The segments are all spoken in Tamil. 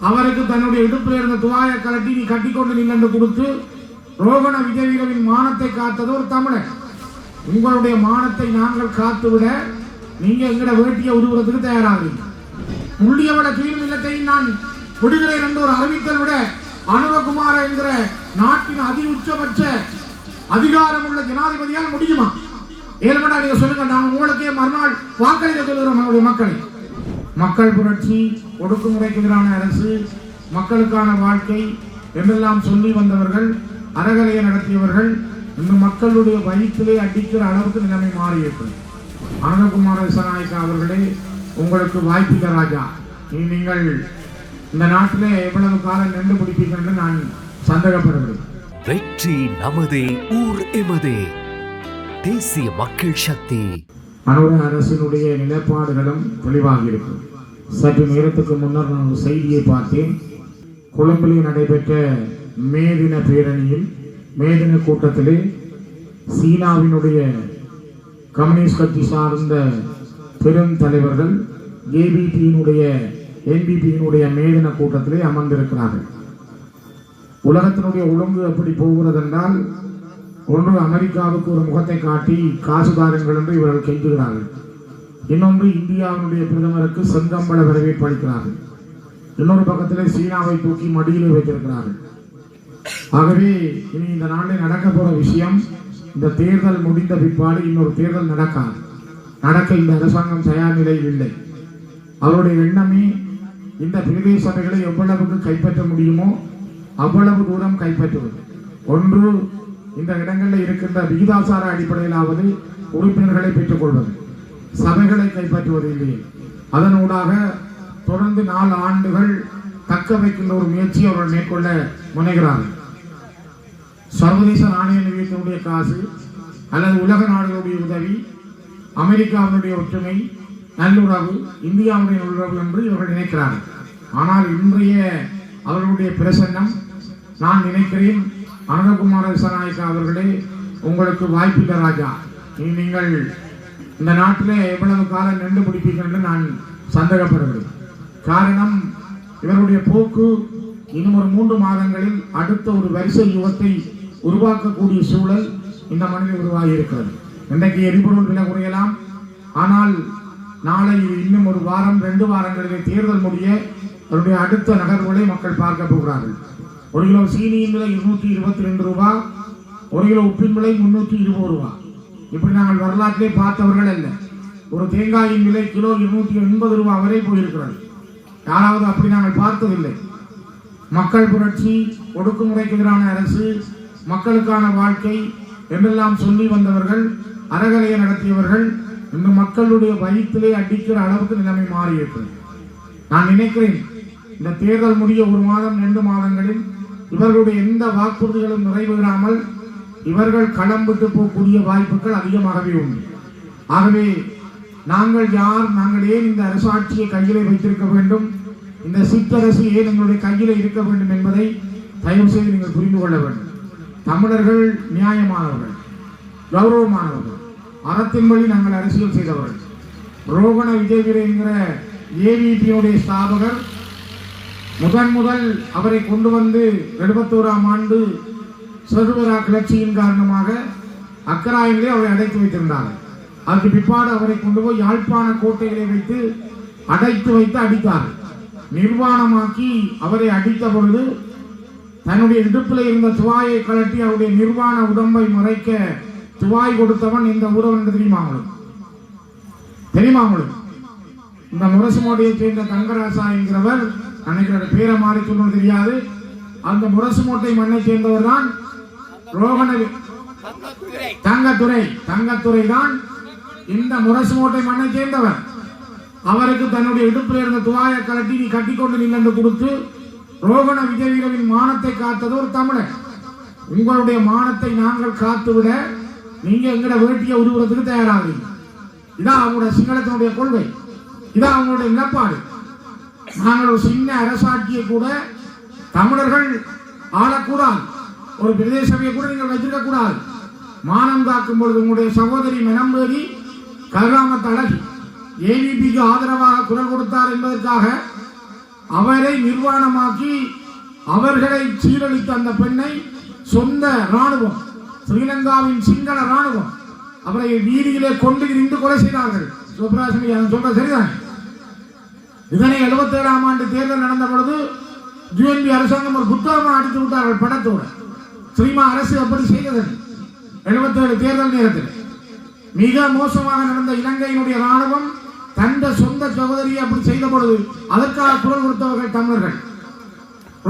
அவருக்கு தன்னுடைய இடுப்பில் இருந்த துவாயை கலட்டி நீ கட்டிக்கொண்டு நின்று கொடுத்து ரோகண விஜயவீரவின் மானத்தை காத்தது ஒரு தமிழன். உங்களுடைய மானத்தை நாங்கள் காத்துவிட நீங்க எங்கட வேட்டியை உருவத்துக்கு தயாராகிறீங்க முள்ளியவட கீழ் நிலத்தை நான் விடுகிறேன் என்று ஒரு அறிவித்தல் விட அனுரகுமார என்கிற நாட்டின் அதி உச்சபட்ச அதிகாரம் உள்ள ஜனாதிபதியால் முடியுமா? ஏழுமடா நீங்க சொல்லுங்க. நான் உங்களுக்கே மறுநாள் வாக்களிக்க சொல்லுகிறோம் நம்முடைய மக்களை. மக்கள் புரட்சி ஒடுக்குமுறைக்கு எதிரான அரசு மக்களுக்கான வாழ்க்கை என்றெல்லாம் சொல்லி வந்தவர்கள் அறகலையை நடத்தியவர்கள் இந்த மக்களுடைய வயிற்றிலே அடிக்கிற அளவுக்கு நிலைமை மாறியிருக்கிறது அனந்தகுமார விசநாயக்கா அவர்களே உங்களுக்கு வாய்ப்பில்லை ராஜா. நீங்கள் இந்த நாட்டிலே எவ்வளவு காலம் நின்று பிடிப்பீர்கள் என்று நான் சந்தேகப்படுகிறேன். வெற்றி நமதே ஊர் எமதே. தேசிய மக்கள் சக்தி. அனுர அரசினுடைய நிலைப்பாடுகளும் தெளிவாக இருக்கும் சற்று நேரத்துக்கு முன்னர் நான் ஒரு செய்தியை பார்த்தேன். கொழும்பிலே நடைபெற்ற மேதின பேரணியில் மேதின கூட்டத்திலே சீனாவினுடைய கம்யூனிஸ்ட் கட்சி சார்ந்த பெரும் தலைவர்கள் ஏபிபியினுடைய என்பிபியினுடைய மேதின கூட்டத்திலே அமர்ந்திருக்கிறார்கள். உலகத்தினுடைய ஒழுங்கு எப்படி போகிறது என்றால் ஒன்று அமெரிக்காவுக்கு ஒரு முகத்தை காட்டி காசு தாருங்கள் என்று இவர்கள் கெஞ்சுகிறார்கள் இன்னொன்று இந்தியாவினுடைய பிரதமருக்கு செங்கம்பள வரவேற்பு அளிக்கிறார்கள் இன்னொரு பக்கத்தில் சீனாவை தூக்கி மடியிலே வைத்திருக்கிறார்கள். ஆகவே இனி இந்த நாளில் நடக்க போற விஷயம் இந்த தேர்தல் முடிந்த பிற்பாடு இன்னொரு தேர்தல் நடக்காது. நடக்க இந்த அரசாங்கம் தயார் நிலையில் இல்லை. அவருடைய எண்ணமே இந்த பிரதேச சபைகளை எவ்வளவுக்கு கைப்பற்ற முடியுமோ அவ்வளவு தூரம் கைப்பற்றுவது. ஒன்று இந்த இடங்களில் இருக்கின்ற விகிதாசார அடிப்படையிலாவது உறுப்பினர்களை பெற்றுக்கொள்வது சபைகளை கைப்பற்றுவது இல்லையே அதனூடாக தொடர்ந்து நாலு ஆண்டுகள் தக்க வைக்கின்ற ஒரு முயற்சியை அவர்கள் மேற்கொள்ள முனைகிறார்கள் சர்வதேச நாணய நிதியத்தினுடைய காசு அல்லது உலக நாடுகளுடைய உதவி அமெரிக்காவினுடைய ஒற்றுமை நல்லுறவு இந்தியாவுடைய நல்லுறவு என்று இவர்கள் நினைக்கிறார்கள். ஆனால் இன்றைய அவர்களுடைய பிரசன்னம் நான் நினைக்கிறேன் அனந்தகுமார விசநாயக்கா அவர்களே உங்களுக்கு வாய்ப்பில்லை ராஜா. நீங்கள் இந்த நாட்டிலே எவ்வளவு காலம் நின்று பிடிப்பீர்கள் என்று நான் சந்தேகப்படுகிறேன். காரணம் இவருடைய போக்கு இன்னும் ஒரு மூன்று மாதங்களில் அடுத்த ஒரு வரிசை யுகத்தை உருவாக்கக்கூடிய சூழல் இந்த மண்ணில் உருவாகி இருக்கிறது இன்றைக்கு எரிபொருள் விலை குறையலாம். ஆனால் நாளை இன்னும் ஒரு வாரம் ரெண்டு வாரங்களிலே தேர்தல் முடிய அவருடைய அடுத்த நகர்வுகளை மக்கள் பார்க்க போகிறார்கள். ஒரு கிலோ சீனியின் விலை இருநூற்றி இருபத்தி ரெண்டு ரூபா ஒரு கிலோ உப்பின் விலை முன்னூற்றி இருபது ரூபா. இப்படி நாங்கள் வரலாற்றிலே பார்த்தவர்கள் அல்ல. ஒரு தேங்காயின் விலை கிலோ இருநூற்றி எண்பது ரூபாய் வரை போயிருக்கிறது. யாராவது அப்படி நாங்கள் பார்த்ததில்லை. மக்கள் புரட்சி ஒடுக்குமுறைக்கு எதிரான அரசு மக்களுக்கான வாழ்க்கை என்றெல்லாம் சொல்லி வந்தவர்கள் அறகலையை நடத்தியவர்கள் இந்த மக்களுடைய வயிற்றிலே அடிக்கிற அளவுக்கு நிலைமை மாறியிருக்கிறது. நான் நினைக்கிறேன் இந்த தேர்தல் முடிய ஒரு மாதம் ரெண்டு மாதங்களில் இவர்களுடைய எந்த வாக்குறுதிகளும் நிறைவேறாமல் இவர்கள் களம் விட்டு போகக்கூடிய வாய்ப்புகள் அதிகமாகவே உண்டு. ஆகவே நாங்கள் யார் நாங்கள் ஏன் இந்த அரசாட்சியை கையிலே வைத்திருக்க வேண்டும்? இந்த சிற்றரசு ஏன் எங்களுடைய கையிலே இருக்க வேண்டும் என்பதை தயவு செய்து நீங்கள் புரிந்து கொள்ள வேண்டும். தமிழர்கள் நியாயமானவர்கள் கௌரவமானவர்கள் அறத்தின்படி நாங்கள் அரசியல் செய்தவர்கள். ரோகண விஜயவீர என்கிற ஏவிபியுடைய ஸ்தாபகர் முதன் முதல் அவரை கொண்டு வந்து எழுபத்தோராம் ஆண்டு சதுவரா கிளர்ச்சியின் காரணமாக அக்கராயிலே அவரை அடைத்து வைத்திருந்தார்கள் அதுக்கு பிற்பாடு அவரை கொண்டு போய் யாழ்ப்பாண கோட்டைகளை வைத்து அடைத்து வைத்து அடித்தார்கள் நிர்வாணமாக்கி அவரை அடித்த பொழுது தன்னுடைய இடுப்பில் இருந்த துவாயை கழட்டி அவருடைய நிர்வாண உடம்பை மறைக்க துவாய் கொடுத்தவன் இந்த ஊரவன் என்று தெரியுமா தெரியுமா உங்களுக்கு? இந்த முரசுமோடியை சேர்ந்த தங்கராசா என்கிறவர் நினைக்கிற பேரை மாறி சொல்லணும் தெரியாது. அந்த முரசு மூட்டை மண்ணை சேர்ந்தவர் தான் ரோகண தங்கத்துறை தங்கத்துறை தான் இந்த முரசு மூட்டை மண்ணை சேர்ந்தவர். அவருக்கு தன்னுடைய இடுப்பில் இருந்த துவாயை கலட்டி நீ கட்டிக்கொண்டு நின்று கொடுத்து ரோகண விஜயவீரவின் மானத்தை காத்தது ஒரு தமிழர் உங்களுடைய மானத்தை நாங்கள் காத்து விட நீங்க எங்கட வேட்டியை உருவத்துக்கு தயாராகுங்க இதான் அவங்களுடைய சிங்களத்தினுடைய கொள்கை. இதான் அவங்களுடைய நிலப்பாடு. நாங்கள் ஒரு சின்ன அரசாட்சியை கூட தமிழர்கள் ஆளக்கூடாது. ஒரு பிரதேச சபையை கூட நீங்கள் வச்சிருக்க கூடாது மானம் காக்கும் பொழுது உங்களுடைய சகோதரி மெனம்பேரி கருராமத் அழகி ஏவிபிக்கு ஆதரவாக குரல் கொடுத்தார் என்பதற்காக அவரை நிர்வாணமாக்கி அவர்களை சீரழித்த அந்த பெண்ணை சொந்த ராணுவம் ஸ்ரீலங்காவின் சிங்கள ராணுவம் அவரை வீதியிலே கொண்டு இருந்து கொலை செய்தார்கள். சுப்ராசமி சொல்ற சரிதான்? இதனை எழுபத்தி ஏழாம் ஆண்டு தேர்தல் நடந்த பொழுது ஜிஎன்பி அரசாங்கம் ஒரு புத்தகமாக அடித்து விட்டார்கள் படத்தோட. ஸ்ரீமா அரசு அப்படி செய்தது? 77 தேர்தல் நேரத்தில். மிக மோசமாக நடந்த இலங்கையினுடைய ராணுவம் தந்த சொந்த சகோதரியை அப்படி செய்த பொழுது அதற்காக குரல் கொடுத்தவர்கள் தமிழர்கள்.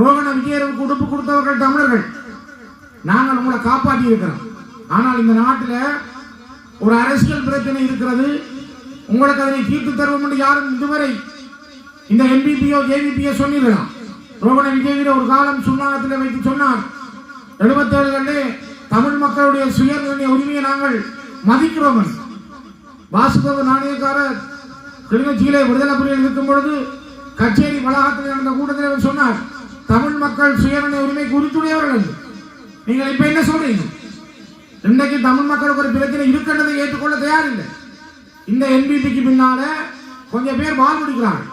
ரோகண விஜயருக்கு உடுப்பு கொடுத்தவர்கள் தமிழர்கள். நாங்கள் உங்களை காப்பாற்றி இருக்கிறோம். ஆனால் இந்த நாட்டில் ஒரு அரசியல் பிரச்சனை இருக்கிறது. உங்களுக்கு அதனை தீர்த்து தருவோம் என்று யாரும் இதுவரை இந்த எம்பிபியோ ஜேவிபியோ சொல்லிடலாம் ரோகண விஜயவீர ஒரு காலம் சுண்ணாகத்தில் வைத்து சொன்னார். எழுபத்தேழுகளிலே தமிழ் மக்களுடைய சுய உரிமையை நாங்கள் மதிக்கிறோம். வாசுதேவ நாணயக்காரர் கிளிநொச்சியிலே விடுதலை புலிகள் இருக்கும் பொழுது கச்சேரி வளாகத்தில் நடந்த கூட்டத்தில் அவர் சொன்னார் தமிழ் மக்கள் சுயநிலை உரிமை குறித்துடையவர்கள். நீங்கள் இப்ப என்ன சொல்றீங்க? இன்றைக்கு தமிழ் மக்களுக்கு ஒரு பிரச்சனை இருக்கின்றதை ஏற்றுக்கொள்ள தயாரில்லை. இந்த என்பிபிக்கு பின்னால கொஞ்சம் பேர் வால் பிடிக்கிறார்கள்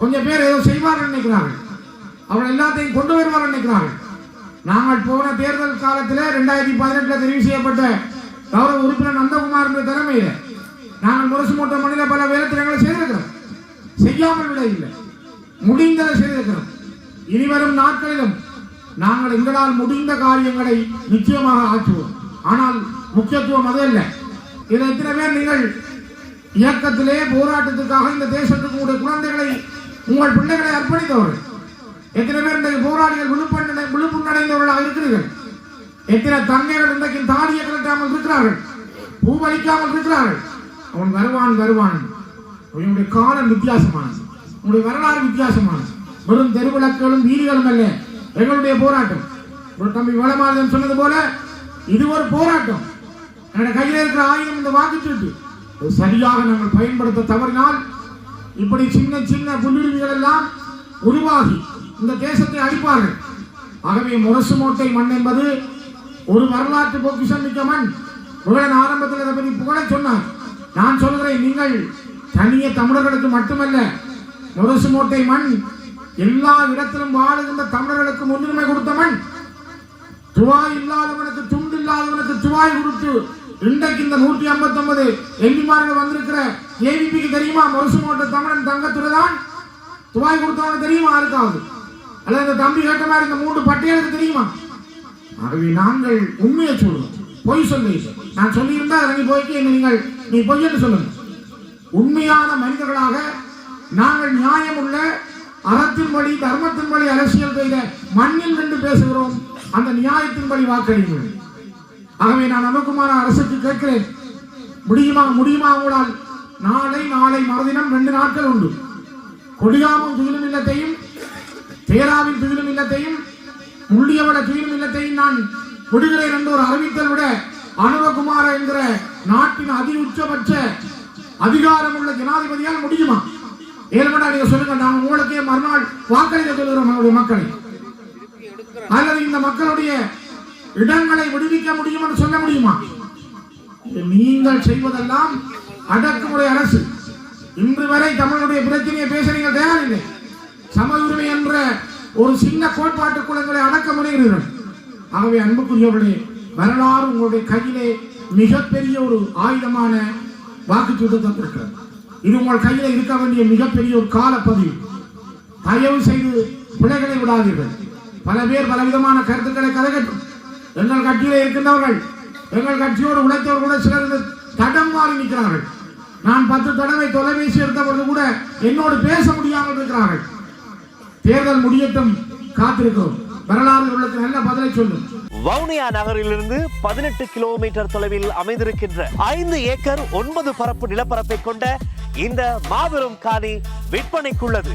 கொஞ்சம் பேர் ஏதோ செய்வார்கள் நினைக்கிறார்கள் அவர்கள் எல்லாத்தையும் கொண்டு வருவார்கள் நினைக்கிறார்கள் நாங்கள் போன தேர்தல் காலத்தில் ரெண்டாயிரத்தி பதினெட்டில் தெரிவு செய்யப்பட்ட கௌரவ உறுப்பினர் நந்தகுமார் தலைமையில் நாங்கள் முரசு மூட்டை மணில பல வேலைத்திட்டங்களை செய்திருக்கிறோம். செய்யாமல் விட இல்லை. முடிந்ததை செய்திருக்கிறோம். இனிவரும் நாட்களிலும் நாங்கள் எங்களால் முடிந்த காரியங்களை நிச்சயமாக ஆற்றுவோம். ஆனால் முக்கியத்துவம் அது இல்லை இதை எத்தனை பேர் நீங்கள் இயக்கத்திலே போராட்டத்துக்காக இந்த தேசத்துக்கு உங்களுடைய குழந்தைகளை உங்கள் பிள்ளைகளை அர்ப்பணித்தவர்கள். எத்தனை பேர் இன்றைக்கு போராளிகள் விழுப்பண்ண விழுப்புணடைந்தவர்களாக இருக்கிறீர்கள்? எத்தனை தங்கைகள் இன்றைக்கு தாலியை கலட்டாமல் இருக்கிறார்கள்? பூவளிக்காமல் இருக்கிறார்கள்? அவன் வருவான் வருவான். அவனுடைய காலம் வித்தியாசமானது. உங்களுடைய வரலாறு வித்தியாசமானது. வெறும் தெருவிளக்குகளும் வீதிகளும் அல்ல. எங்களுடைய போராட்டம். ஒரு தம்பி வளமாதன் சொன்னது போல இது ஒரு போராட்டம். என்னோட கையில் இருக்கிற ஆயுதம் இந்த வாக்குச்சீட்டு. சரியாக நாங்கள் பயன்படுத்த தவறினால் இப்படி சின்ன சின்ன புல்லுருவிகள் எல்லாம் உருவாகி இந்த தேசத்தை அழிப்பார்கள். ஆகவே முரசு மூட்டை மண் என்பது ஒரு வரலாற்று பொக்கிஷம் மிக்க மண். புகழன் ஆரம்பத்தில் இதை பற்றி புகழ சொன்னார். நான் சொல்கிறேன் நீங்கள் தனிய தமிழர்களுக்கு மட்டுமல்ல முரசு மூட்டை மண் எல்லா இடத்திலும் வாழுகின்ற தமிழர்களுக்கு முன்னுரிமை கொடுத்த மண். துவாய் இல்லாதவனுக்கு துண்டு இல்லாதவனுக்கு துவாய் கொடுத்து இன்றைக்கு இந்த நூற்றி ஐம்பத்தி ஒன்பது எம்பிமார்கள் வந்திருக்கிற ஏவிபிக்கு தெரியுமா? மருசு மாவட்ட தமிழன் தங்கத்துறை தான் துவாய் கொடுத்தவனுக்கு தெரியுமா? யாருக்காவது? அல்லது இந்த தம்பி கேட்ட மாதிரி இந்த மூன்று பட்டியலுக்கு தெரியுமா? ஆகவே நாங்கள் உண்மையை சொல்லுவோம். பொய் சொல்லி நான் சொல்லியிருந்தா இறங்கி போய்க்கு என்ன நீங்கள் நீ பொய் என்று சொல்லுங்க. உண்மையான மனிதர்களாக நாங்கள் நியாயம் உள்ள தர்மத்தின்படி அரசியல் செய்த மண்ணில் நின்று பேசுகிறோம். அந்த நியாயத்தின்படி வழி ஆகவே நான் அனுகுமார அரசுக்கு கேட்கிறேன். முடியுமா முடியுமா உங்களால்? நாளை நாளை மறுதினம் ரெண்டு நாட்கள் உண்டு. கொடியாமம் துயிலும் இல்லத்தையும் தேராவின் துயிலும் இல்லத்தையும் முள்ளியவட துயிலும் இல்லத்தையும் நான் விடுகிறேன் என்று ஒரு அறிவித்தல் விட அனுரகுமார என்கிற நாட்டின் அதி உச்சபட்ச அதிகாரம் உள்ள ஜனாதிபதியால் முடியுமா? ஏழுமடா நீங்க சொல்லுங்க நான் உங்களுக்கே மறுநாள் வாக்களிக்க சொல்லுகிறோம் நம்முடைய மக்களை. அல்லது இந்த மக்களுடைய இடங்களை விடுவிக்க முடியும் என்று சொல்ல முடியுமா? இது நீங்கள் செய்வதெல்லாம் அடக்குமுறை அரசு. இன்று வரை தமிழனுடைய பிரச்சனையை பேச நீங்கள் தயாரில்லை. சம உரிமை என்ற ஒரு சின்ன கோட்பாட்டுக்குள் எங்களை அடக்க முனைகிறீர்கள். ஆகவே அன்புக்குரியவர்களே வரலாறு உங்களுடைய கையிலே மிகப்பெரிய ஒரு ஆயுதமான வாக்குச்சீட்டு தந்திருக்கிறது. இது உங்கள் கையில் இருக்க வேண்டிய மிகப்பெரிய ஒரு காலப்பதிவு. தயவு செய்து பிழைகளை விடாதீர்கள். பல பேர் பலவிதமான கருத்துக்களை கலகட்டும். எங்கள் கட்சியில் இருக்கின்றவர்கள் எங்கள் கட்சியோடு உழைத்தவர் கூட சிலர் இந்த தடம் மாறி நிற்கிறார்கள். நான் பத்து தடவை தொலைபேசி எடுத்தவர்கள் கூட என்னோடு பேச முடியாமல் இருக்கிறார்கள். தேர்தல் முடியட்டும் காத்திருக்கிறோம். வரலாறு உள்ளது நல்ல பதிலை சொல்லும். வவுனியா நகரிலிருந்து பதினெட்டு கிலோமீட்டர் தொலைவில் அமைந்திருக்கின்ற ஐந்து ஏக்கர் ஒன்பது பரப்பு நிலப்பரப்பை கொண்ட இந்த மாபெரும் காணி விற்பனைக்குள்ளது.